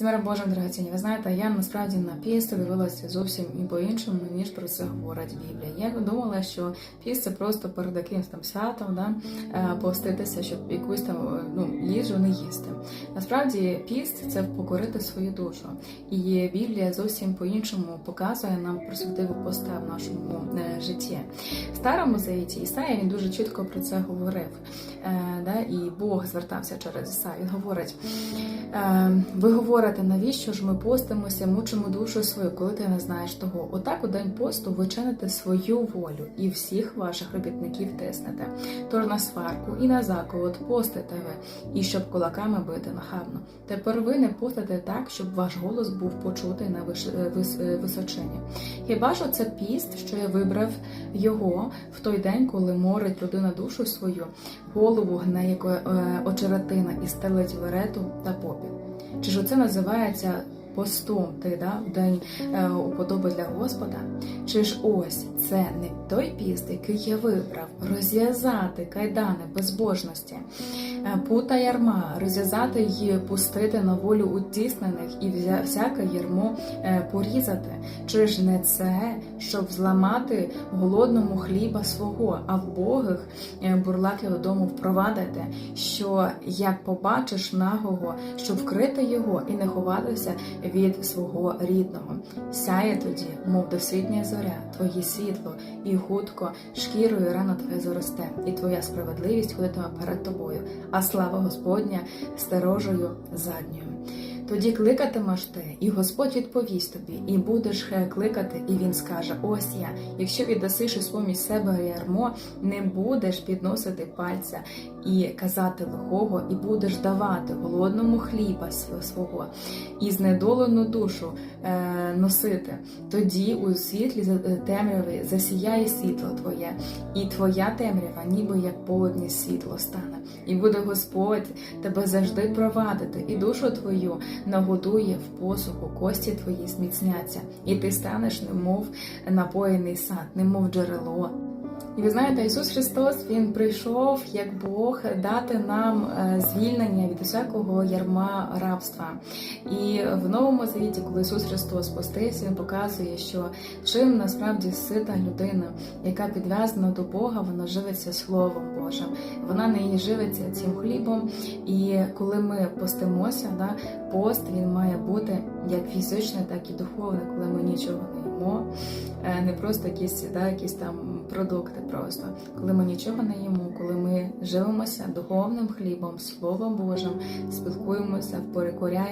З миром Божим, ви знаєте, я насправді на піст дивилася зовсім і по-іншому, ніж про це говорить Біблія. Я думала, що піст це просто перед якимось там святом, да, е, поститися, щоб якусь там е, ну, їжу не їсти. Насправді піст це покорити свою душу. І Біблія зовсім по-іншому показує нам про святиву поста в нашому е, житті. Старому завіті Ісая він дуже чітко про це говорив. Е, да, і Бог звертався через Ісаю. Він говорить. Е, ви говорите, навіщо ж ми постимося, мучимо душу свою, коли ти не знаєш того? Отак у день посту ви чините свою волю і всіх ваших робітників тиснете. Тож на сварку і на заколот постите ви, і щоб кулаками бити нахабно. Тепер ви не постите так, щоб ваш голос був почутий на е, вис- височині. Хіба ж це піст, що я вибрав його в той день, коли морить людина душу свою, голову гне як е, очеретина і стелить верету та попіл? Чи ж оце називається постом ти да, в день е, уподоби для Господа? Чи ж ось це не той піст, який я вибрав, розв'язати кайдани безбожності, пута ярма, розв'язати її, пустити на волю утіснених і всяке ярмо е, порізати? Чи ж не це, щоб зламати голодному хліба свого, а вбогих е, бурлаків додому впровадити, що як побачиш нагого, щоб вкрити його і не ховатися від свого рідного. Сяє тоді, мов досвітня зоря, твоє світло, і хутко шкірою рано твоє заросте, і твоя справедливість ходитиме перед тобою, а слава Господня стерожою задньою. Тоді кликатимеш ти, і Господь відповість тобі, і будеш е, кликати, і він скаже: Ось я. Якщо віддасиш у поміж себе ярмо, не будеш підносити пальця і казати лихого, і будеш давати голодному хліба свого, і знедолену душу е, носити. Тоді у світлі темряви засіяє світло твоє, і твоя темрява, ніби як полудні світло стане. І буде Господь тебе завжди провадити, і душу твою нагодує в посуху, кості твої зміцняться, і ти станеш, немов напоєний сад, немов джерело. І ви знаєте, Ісус Христос Він прийшов як Бог дати нам е, звільнення від усякого ярма рабства. І в новому завіті, коли Ісус Христос постився, Він показує, що чим насправді сита людина, яка підв'язана до Бога, вона живиться Словом Божим. Вона не живиться цим хлібом. І коли ми постимося, да, пост він має бути як фізичний, так і духовний, коли ми нічого не їмо, не просто якісь, да, якісь там продукти просто. Коли ми нічого не їмо, коли ми живемося духовним хлібом, Словом Божим, спілкуємося, перекоряємо.